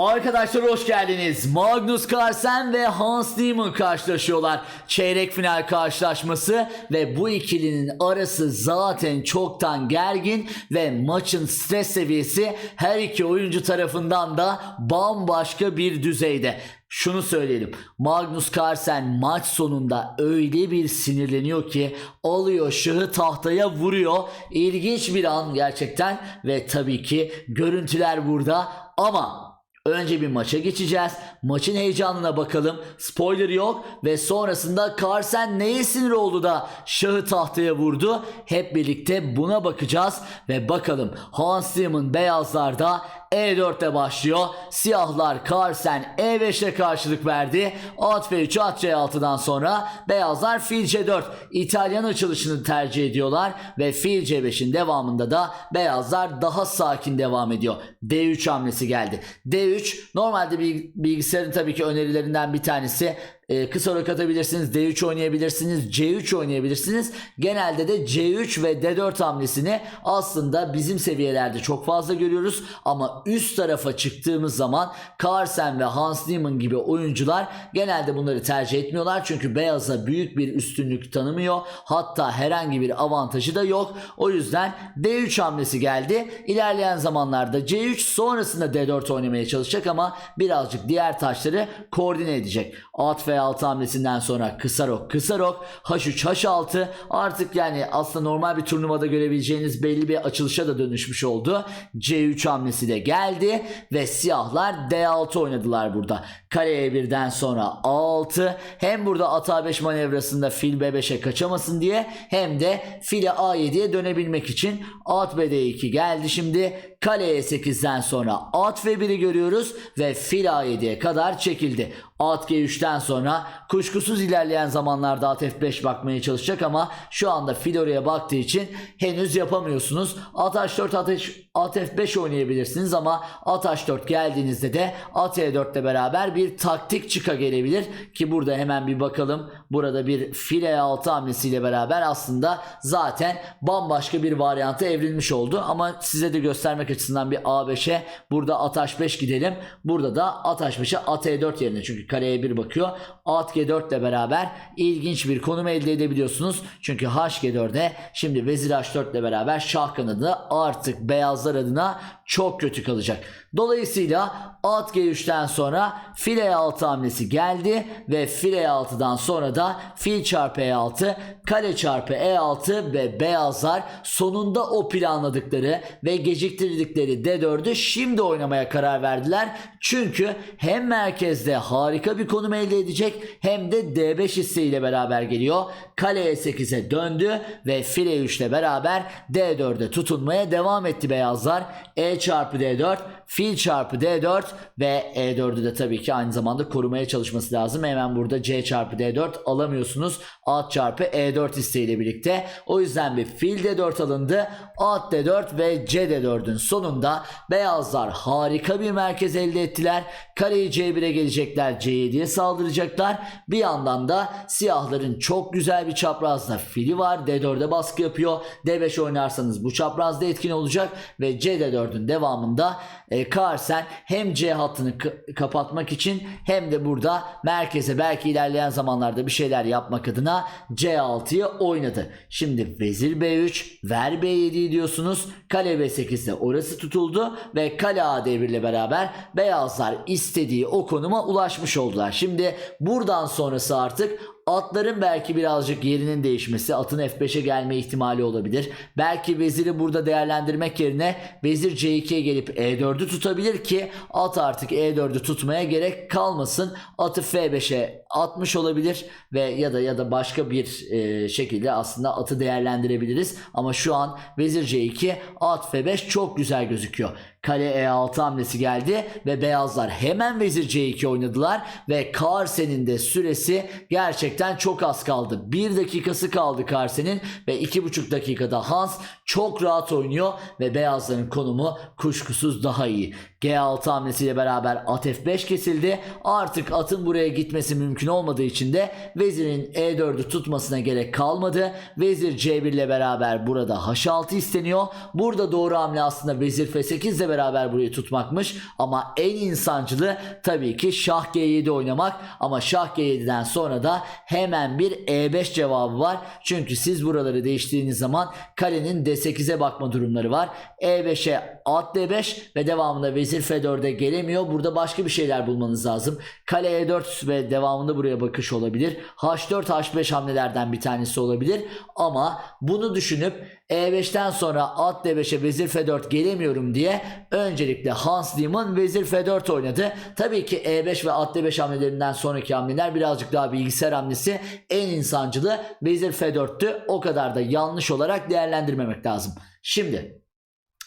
Arkadaşlar hoş geldiniz. Magnus Carlsen ve Hans Niemann karşılaşıyorlar. Çeyrek final karşılaşması ve bu ikilinin arası zaten çoktan gergin ve maçın stres seviyesi her iki oyuncu tarafından da bambaşka bir düzeyde. Şunu söyleyelim. Magnus Carlsen maç sonunda öyle bir sinirleniyor ki alıyor şahı tahtaya vuruyor. İlginç bir an gerçekten ve tabii ki görüntüler burada ama Önce bir maça geçeceğiz. Maçın heyecanına bakalım. Spoiler yok ve sonrasında Carlsen neye sinir oldu da şahı tahtaya vurdu? Hep birlikte buna bakacağız ve bakalım Hans Zimmer'ın beyazlarda E4'te başlıyor. Siyahlar Carlsen E5'te karşılık verdi. At F3 at C6'dan sonra beyazlar fil C4 İtalyan açılışını tercih ediyorlar ve fil C5'in devamında da beyazlar daha sakin devam ediyor. D3 hamlesi geldi. D3 normalde bil- bilgisayarın tabii ki önerilerinden bir tanesi e, kısa rok atabilirsiniz, D3 oynayabilirsiniz, C3 oynayabilirsiniz. Genelde de C3 ve D4 hamlesini aslında bizim seviyelerde çok fazla görüyoruz ama üst tarafa çıktığımız zaman Carlsen ve Hans Niemann gibi oyuncular genelde bunları tercih etmiyorlar çünkü beyaza büyük bir üstünlük tanımıyor. Hatta herhangi bir avantajı da yok. O yüzden D3 hamlesi geldi. İlerleyen zamanlarda C3 sonrasında D4 oynamaya çalışacak ama birazcık diğer taşları koordine edecek. At F6 hamlesinden sonra kısa rok kısa rok H3 H6 artık yani aslında normal bir turnuvada görebileceğiniz belli bir açılışa da dönüşmüş oldu. C3 hamlesi de geldi ve siyahlar D6 oynadılar burada. Kale E1'den sonra A6 hem burada at A5 manevrasında fil B5'e kaçamasın diye hem de file A7'ye dönebilmek için at BD2 geldi şimdi. Kale E8'den sonra at F1'i görüyoruz ve fil A7'ye kadar çekildi. At G3'ten sonra kuşkusuz ilerleyen zamanlarda at F5 bakmaya çalışacak ama şu anda fil oraya baktığı için henüz yapamıyorsunuz. At H4 at, H- at F5 oynayabilirsiniz ama at H4 geldiğinizde de at E4 ile beraber bir taktik çıka gelebilir ki burada hemen bir bakalım. Burada bir fil E6 hamlesiyle beraber aslında zaten bambaşka bir varyanta evrilmiş oldu ama size de göstermek açısından bir A5'e burada at H5 gidelim. Burada da at H5'e at E4 yerine çünkü kareye bir bakıyor. At G4 ile beraber ilginç bir konum elde edebiliyorsunuz. Çünkü H-G4'e şimdi Vezir H4 ile beraber şah kanadı artık beyazlar adına çok kötü kalacak. Dolayısıyla at G3'ten sonra file E6 hamlesi geldi ve file E6'dan sonra da fil çarpı E6 kale çarpı E6 ve beyazlar sonunda o planladıkları ve geciktirdikleri D4'ü şimdi oynamaya karar verdiler. Çünkü hem merkezde harika bir konum elde edecek hem de D5 isteğiyle beraber geliyor. Kale E8'e döndü ve file 3 ile beraber D4'e tutunmaya devam etti beyazlar. E çarpı D4 fil çarpı D4 ve E4'ü de tabii ki aynı zamanda korumaya çalışması lazım. Hemen burada C çarpı D4 alamıyorsunuz. At çarpı E4 isteğiyle birlikte. O yüzden bir fil D4 alındı. At D4 ve C D4'ün sonunda beyazlar harika bir merkez elde ettiler. Kareyi C1'e gelecekler. C7'ye saldıracaklar. Bir yandan da siyahların çok güzel bir çaprazda fili var. D4'e baskı yapıyor. D5 oynarsanız bu çaprazda etkin olacak ve C D4'ün devamında e, Carlsen hem C hattını kapatmak için hem de burada merkeze belki ilerleyen zamanlarda bir şeyler yapmak adına C6'yı oynadı. Şimdi vezir B3 ver B7 diyorsunuz. Kale B8'de orası tutuldu ve kale A devir ile beraber beyazlar istediği o konuma ulaşmış oldular. Şimdi buradan sonrası artık Atların belki birazcık yerinin değişmesi, atın F5'e gelme ihtimali olabilir. Belki veziri burada değerlendirmek yerine vezir C2'ye gelip E4'ü tutabilir ki at artık E4'ü tutmaya gerek kalmasın. Atı F5'e atmış olabilir ve ya da ya da başka bir e, şekilde aslında atı değerlendirebiliriz. Ama şu an vezir C2, at F5 çok güzel gözüküyor. Kale E6 hamlesi geldi ve beyazlar hemen vezir C2 oynadılar ve Carsen'in de süresi gerçekten çok az kaldı. 1 dakikası kaldı Carsen'in ve 2,5 dakikada Hans çok rahat oynuyor ve beyazların konumu kuşkusuz daha iyi. G6 hamlesiyle beraber at F5 kesildi. Artık atın buraya gitmesi mümkün olmadığı için de vezirin E4'ü tutmasına gerek kalmadı. Vezir C1 ile beraber burada H6 isteniyor. Burada doğru hamle aslında vezir F8 ile beraber burayı tutmakmış. Ama en insancılı tabii ki şah G7 oynamak. Ama şah G7'den sonra da hemen bir E5 cevabı var. Çünkü siz buraları değiştirdiğiniz zaman kalenin D8'e bakma durumları var. E5'e at D5 ve devamında vezir F4'e gelemiyor. Burada başka bir şeyler bulmanız lazım. Kale E4 ve devamında buraya bakış olabilir. H4 H5 hamlelerden bir tanesi olabilir. Ama bunu düşünüp E5'ten sonra at D5'e vezir F4 gelemiyorum diye öncelikle Hans Niemann vezir F4 oynadı. Tabii ki E5 ve at D5 hamlelerinden sonraki hamleler birazcık daha bilgisayar hamlesi en insancılı vezir F4'tü. O kadar da yanlış olarak değerlendirmemek lazım. Şimdi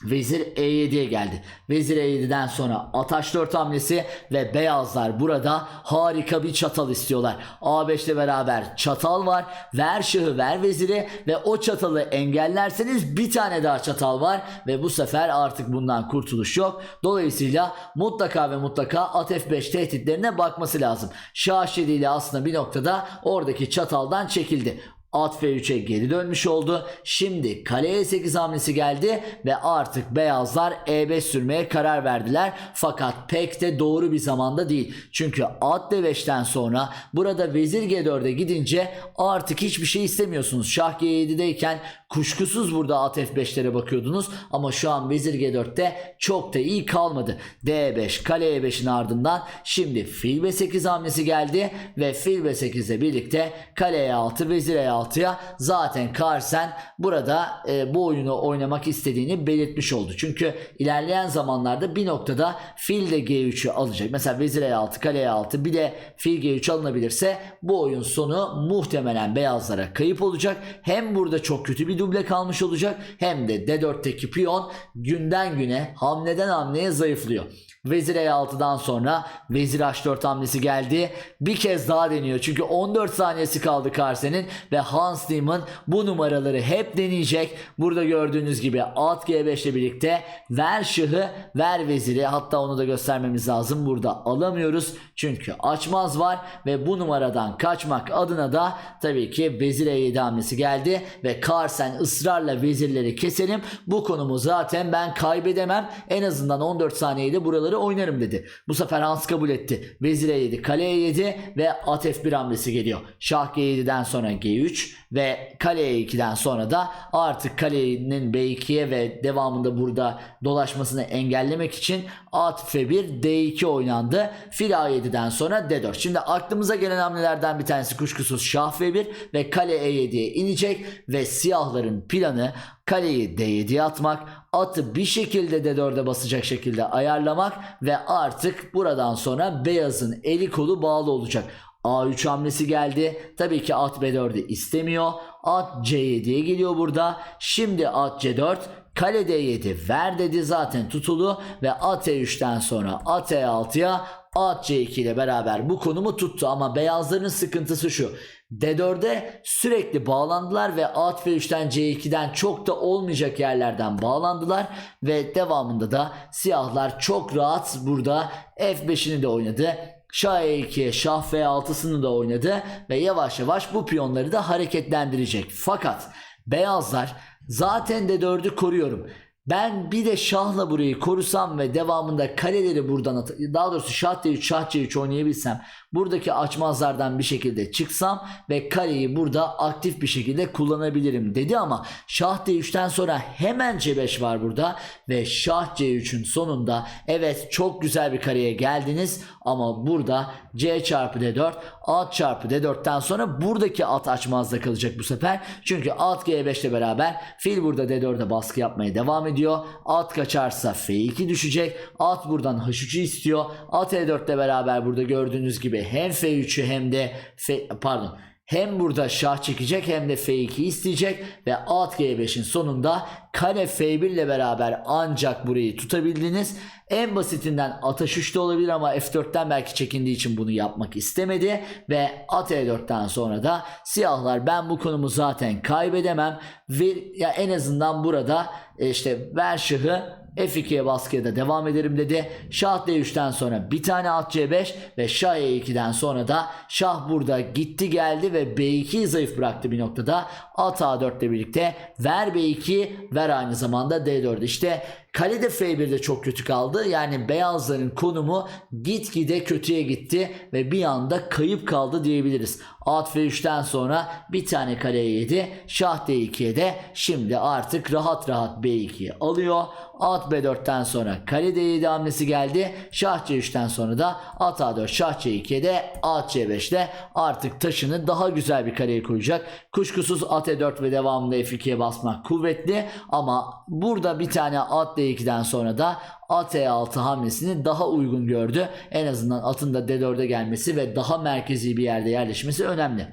Vezir E7'ye geldi. Vezir E7'den sonra at H4 hamlesi ve beyazlar burada harika bir çatal istiyorlar. A5 ile beraber çatal var. Ver şahı ver veziri ve o çatalı engellerseniz bir tane daha çatal var ve bu sefer artık bundan kurtuluş yok. Dolayısıyla mutlaka ve mutlaka at F5 tehditlerine bakması lazım. Şah 7 ile aslında bir noktada oradaki çataldan çekildi. At F3'e geri dönmüş oldu. Şimdi kale E8 hamlesi geldi ve artık beyazlar E5 sürmeye karar verdiler. Fakat pek de doğru bir zamanda değil. Çünkü at D5'ten sonra burada vezir G4'e gidince artık hiçbir şey istemiyorsunuz. Şah G7'deyken kuşkusuz burada at F5'lere bakıyordunuz. Ama şu an vezir G4'te çok da iyi kalmadı. D5 kale E5'in ardından şimdi fil B8 hamlesi geldi ve fil B8 ile birlikte kale E6 vezir E6 6'ya zaten Carlsen burada e, bu oyunu oynamak istediğini belirtmiş oldu. Çünkü ilerleyen zamanlarda bir noktada fil de G3'ü alacak. Mesela vezir E6, kale E6 bir de fil G3 alınabilirse bu oyun sonu muhtemelen beyazlara kayıp olacak. Hem burada çok kötü bir duble kalmış olacak hem de D4'teki piyon günden güne hamleden hamleye zayıflıyor. Vezir E6'dan sonra Vezir H4 hamlesi geldi. Bir kez daha deniyor. Çünkü 14 saniyesi kaldı Carlsen'in ve Hans Niemann bu numaraları hep deneyecek. Burada gördüğünüz gibi at G5 ile birlikte ver şahı ver veziri. Hatta onu da göstermemiz lazım. Burada alamıyoruz. Çünkü açmaz var ve bu numaradan kaçmak adına da tabii ki vezir E7 hamlesi geldi ve Carlsen ısrarla vezirleri keselim. Bu konumu zaten ben kaybedemem. En azından 14 saniyede buraları oynarım dedi. Bu sefer Hans kabul etti. Vezir E7, kale E7 ve at F1 hamlesi geliyor. Şah G7'den sonra G3 ve kale E2'den sonra da artık kalenin B2'ye ve devamında burada dolaşmasını engellemek için at F1 D2 oynandı. Fil A7'den sonra D4. Şimdi aklımıza gelen hamlelerden bir tanesi kuşkusuz Şah F1 ve kale E7'ye inecek ve siyahların planı kaleyi D7'ye atmak, atı bir şekilde D4'e basacak şekilde ayarlamak ve artık buradan sonra beyazın eli kolu bağlı olacak. A3 hamlesi geldi. Tabii ki at B4'ü istemiyor. At C7'ye geliyor burada. Şimdi at C4 Kale D7 ver dedi zaten tutulu ve at E3'ten sonra at E6'ya at C2 ile beraber bu konumu tuttu ama beyazların sıkıntısı şu. D4'e sürekli bağlandılar ve at F3'ten C2'den çok da olmayacak yerlerden bağlandılar ve devamında da siyahlar çok rahat burada F5'ini de oynadı. Şah E2'ye Şah F6'sını da oynadı ve yavaş yavaş bu piyonları da hareketlendirecek. Fakat beyazlar zaten de 4'ü koruyorum. Ben bir de şahla burayı korusam ve devamında kaleleri buradan at daha doğrusu şah D3 şah C3 oynayabilsem buradaki açmazlardan bir şekilde çıksam ve kaleyi burada aktif bir şekilde kullanabilirim dedi ama şah D3'ten sonra hemen C5 var burada ve şah C3'ün sonunda evet çok güzel bir kareye geldiniz ama burada C çarpı D4 at çarpı D4'ten sonra buradaki at açmazda kalacak bu sefer. Çünkü at G5 ile beraber fil burada D4'e baskı yapmaya devam ediyor. At kaçarsa F2 düşecek. At buradan H3'ü istiyor. At E4 ile beraber burada gördüğünüz gibi hem F3'ü hem de F, pardon hem burada şah çekecek hem de F2 isteyecek ve at G5'in sonunda kare F1 ile beraber ancak burayı tutabildiniz. En basitinden at H3'te olabilir ama F4'ten belki çekindiği için bunu yapmak istemedi ve at E4'ten sonra da siyahlar ben bu konumu zaten kaybedemem ve ya en azından burada e, işte ver şahı F2'ye baskıya da devam ederim dedi. Şah D3'ten sonra bir tane at C5 ve Şah E2'den sonra da Şah burada gitti geldi ve B2'yi zayıf bıraktı bir noktada. At A4 ile birlikte ver B2 ver aynı zamanda D4 işte Kale de F1'de çok kötü kaldı. Yani beyazların konumu gitgide kötüye gitti ve bir anda kayıp kaldı diyebiliriz. At F3'ten sonra bir tane kaleye yedi. Şah D2'ye de şimdi artık rahat rahat B2'ye alıyor. At B4'ten sonra kale D7 hamlesi geldi. Şah C3'ten sonra da at A4 Şah C2'ye de at C5'te artık taşını daha güzel bir kareye koyacak. Kuşkusuz at E4 ve devamında F2'ye basmak kuvvetli ama burada bir tane at D2'den sonra da at E6 hamlesini daha uygun gördü. En azından atın da D4'e gelmesi ve daha merkezi bir yerde yerleşmesi önemli.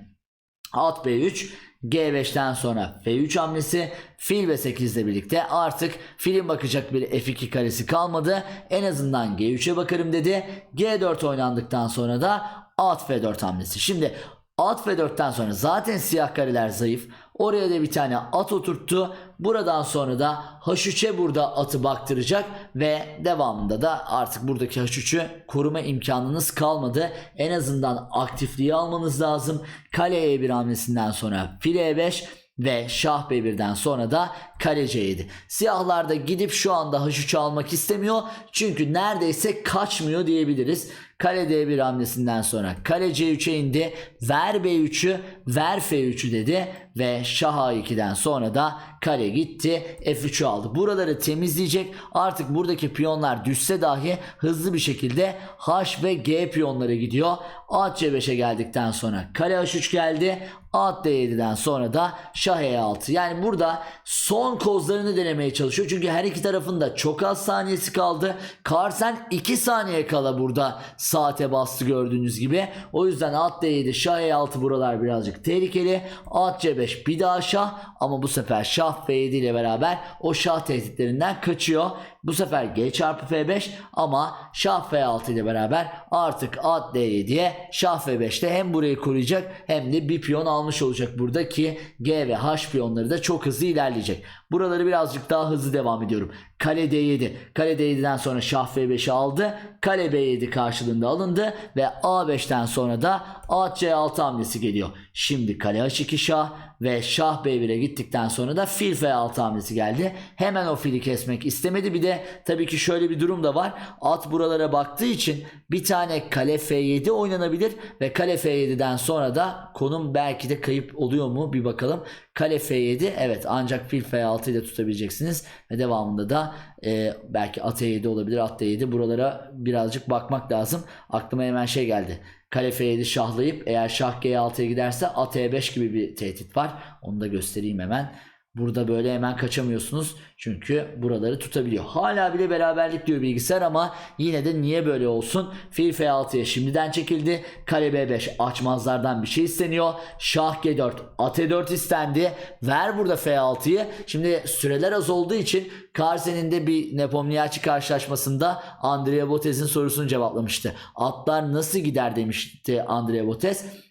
At B3 G5'ten sonra F3 hamlesi fil ve 8 ile birlikte artık filin bakacak bir F2 karesi kalmadı. En azından G3'e bakarım dedi. G4 oynandıktan sonra da at F4 hamlesi. Şimdi at F4'ten sonra zaten siyah kareler zayıf. Oraya da bir tane at oturttu. Buradan sonra da H3'e burada atı baktıracak ve devamında da artık buradaki H3'ü koruma imkanınız kalmadı. En azından aktifliği almanız lazım. Kale E1 hamlesinden sonra file E5 ve Şah B1'den sonra da kale C7. Siyahlar da gidip şu anda H3'ü almak istemiyor. Çünkü neredeyse kaçmıyor diyebiliriz. Kale D1 hamlesinden sonra kale C3'e indi. Ver B3'ü, ver F3'ü dedi ve Şah A2'den sonra da kale gitti. F3'ü aldı. Buraları temizleyecek. Artık buradaki piyonlar düşse dahi hızlı bir şekilde H ve G piyonlara gidiyor. At C5'e geldikten sonra kale H3 geldi. At D7'den sonra da Şah E6. Yani burada son kozlarını denemeye çalışıyor. Çünkü her iki tarafında çok az saniyesi kaldı. Carlsen 2 saniye kala burada saate bastı gördüğünüz gibi. O yüzden at D7, Şah E6 buralar birazcık tehlikeli. At C5 bir daha Şah ama bu sefer Şah F7 ile beraber o Şah tehditlerinden kaçıyor. Bu sefer G çarpı F5 ama Şah F6 ile beraber artık at D7'ye Şah F5'te hem burayı koruyacak hem de bir piyon almış olacak burada ki G ve H piyonları da çok hızlı ilerleyecek. Buraları birazcık daha hızlı devam ediyorum. Kale D7. Kale D7'den sonra Şah F5'i aldı. Kale B7 karşılığında alındı ve A5'ten sonra da at C6 hamlesi geliyor. Şimdi kale H2 Şah ve Şah B1'e gittikten sonra da fil F6 hamlesi geldi. Hemen o fili kesmek istemedi. Bir de tabii ki şöyle bir durum da var. At buralara baktığı için bir tane kale F7 oynanabilir ve kale F7'den sonra da konum belki de kayıp oluyor mu bir bakalım. Kale F7 evet ancak fil F6 ile tutabileceksiniz ve devamında da e, belki at E7 olabilir at D7 buralara birazcık bakmak lazım. Aklıma hemen şey geldi. Kale F7 şahlayıp eğer şah G6'ya giderse at E5 gibi bir tehdit var. Onu da göstereyim hemen. Burada böyle hemen kaçamıyorsunuz. Çünkü buraları tutabiliyor. Hala bile beraberlik diyor bilgisayar ama yine de niye böyle olsun? Fil F6'ya şimdiden çekildi. Kale B5 açmazlardan bir şey isteniyor. Şah G4 at E4 istendi. Ver burada F6'yı. Şimdi süreler az olduğu için Carsen'in de bir Nepomniachtchi karşılaşmasında Andrea Botez'in sorusunu cevaplamıştı. Atlar nasıl gider demişti Andrea Botez.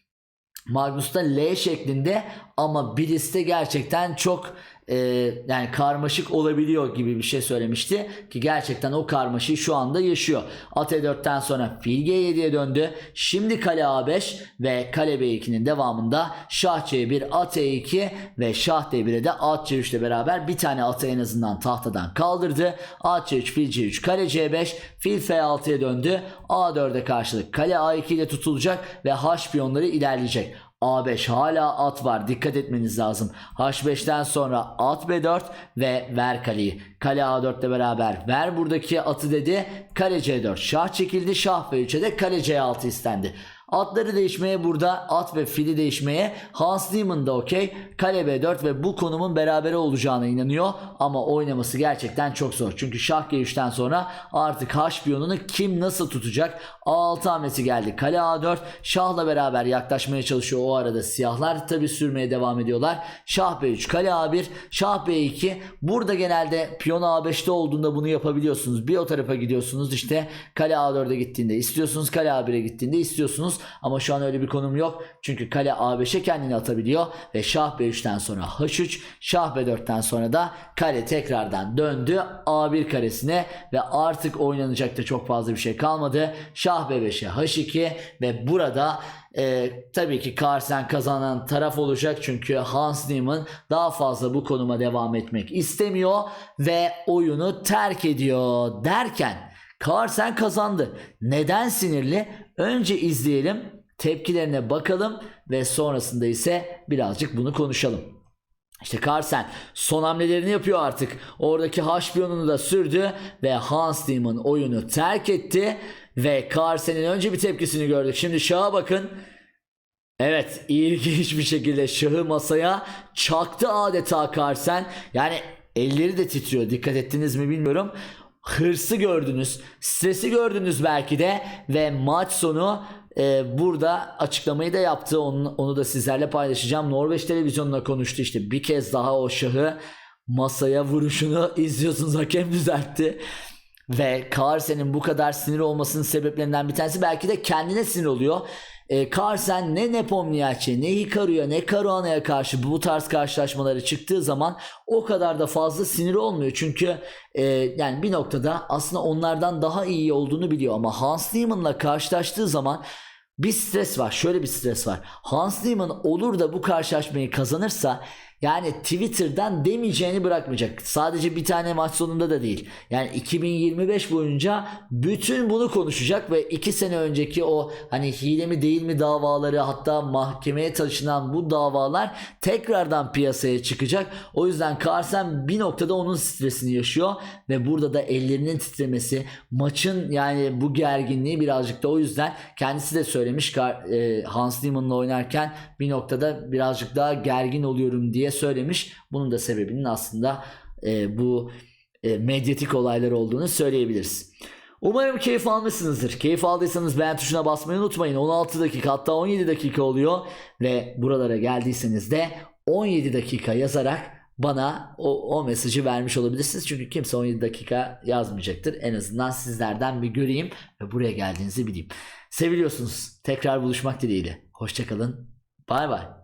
Magnus'ta L şeklinde ama de gerçekten çok e, yani karmaşık olabiliyor gibi bir şey söylemişti ki gerçekten o karmaşayı şu anda yaşıyor. At E4'ten sonra fil G7'ye döndü. Şimdi kale A5 ve kale B2'nin devamında şah C1, at E2 ve şah D1'e de at C3 ile beraber bir tane atı en azından tahtadan kaldırdı. At C3, fil C3, kale C5, fil F6'ya döndü. A4'e karşılık kale A2 ile tutulacak ve H piyonları ilerleyecek. A5 hala at var. Dikkat etmeniz lazım. H5'ten sonra at B4 ve ver kaleyi. Kale A4 ile beraber ver buradaki atı dedi. Kale C4. Şah çekildi. Şah B3'e de kale C6 istendi. Atları değişmeye burada at ve fili değişmeye Hans Niemann da okey. Kale B4 ve bu konumun beraber olacağına inanıyor. Ama oynaması gerçekten çok zor. Çünkü şah G3'ten sonra artık H piyonunu kim nasıl tutacak? A6 hamlesi geldi. Kale A4 şahla beraber yaklaşmaya çalışıyor. O arada siyahlar tabi sürmeye devam ediyorlar. Şah B3 kale A1 şah B2 burada genelde piyon A5'te olduğunda bunu yapabiliyorsunuz. Bir o tarafa gidiyorsunuz işte kale A4'e gittiğinde istiyorsunuz kale A1'e gittiğinde istiyorsunuz. Ama şu an öyle bir konum yok. Çünkü kale A5'e kendini atabiliyor ve şah B3'ten sonra H3, şah B4'ten sonra da kale tekrardan döndü A1 karesine ve artık oynanacak da çok fazla bir şey kalmadı. Şah B5'e H2 ve burada e, tabii ki Carlsen kazanan taraf olacak çünkü Hans Niemann daha fazla bu konuma devam etmek istemiyor ve oyunu terk ediyor derken Carlsen kazandı. Neden sinirli? Önce izleyelim, tepkilerine bakalım ve sonrasında ise birazcık bunu konuşalım. İşte Carlsen son hamlelerini yapıyor artık. Oradaki H da sürdü ve Hans Niemann oyunu terk etti. Ve Carlsen'in önce bir tepkisini gördük. Şimdi şaha bakın. Evet ilginç bir şekilde şahı masaya çaktı adeta Carlsen. Yani elleri de titriyor dikkat ettiniz mi bilmiyorum. Hırsı gördünüz, stresi gördünüz belki de ve maç sonu e, burada açıklamayı da yaptı. Onu, onu da sizlerle paylaşacağım. Norveç televizyonuna konuştu işte bir kez daha o şahı masaya vuruşunu izliyorsunuz hakem düzeltti. Ve Carlsen'in bu kadar sinir olmasının sebeplerinden bir tanesi belki de kendine sinir oluyor. E, Carlsen ne Nepomniacht'e ne Hikaru'ya ne Caruana'ya karşı bu tarz karşılaşmaları çıktığı zaman o kadar da fazla sinir olmuyor. Çünkü e, yani bir noktada aslında onlardan daha iyi olduğunu biliyor ama Hans Niemann'la karşılaştığı zaman bir stres var. Şöyle bir stres var. Hans Niemann olur da bu karşılaşmayı kazanırsa yani Twitter'dan demeyeceğini bırakmayacak. Sadece bir tane maç sonunda da değil. Yani 2025 boyunca bütün bunu konuşacak ve 2 sene önceki o hani hile mi değil mi davaları hatta mahkemeye taşınan bu davalar tekrardan piyasaya çıkacak. O yüzden Carlsen bir noktada onun stresini yaşıyor ve burada da ellerinin titremesi maçın yani bu gerginliği birazcık da o yüzden kendisi de söylemiş e, Hans Niemann'la oynarken bir noktada birazcık daha gergin oluyorum diye söylemiş. Bunun da sebebinin aslında e, bu e, medyatik olaylar olduğunu söyleyebiliriz. Umarım keyif almışsınızdır. Keyif aldıysanız beğen tuşuna basmayı unutmayın. 16 dakika hatta 17 dakika oluyor ve buralara geldiyseniz de 17 dakika yazarak bana o, o mesajı vermiş olabilirsiniz. Çünkü kimse 17 dakika yazmayacaktır. En azından sizlerden bir göreyim ve buraya geldiğinizi bileyim. Seviliyorsunuz. Tekrar buluşmak dileğiyle. Hoşçakalın. Bay bay.